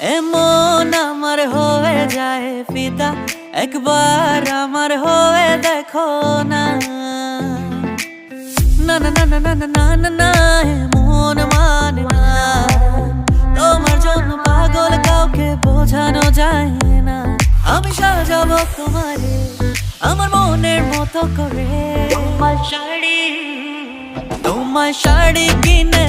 এমন আমার হয়ে যায় পিতা, একবার আমার হয়ে দেখো না। না না না না না না না না মানে না। তোমার জন্য পাগল কাউকে বোঝানো যায় না। আমি সাজাব তোমারে, আমার মনের মতো করে। তোমার শাড়ি তোমার শাড়ি কিনে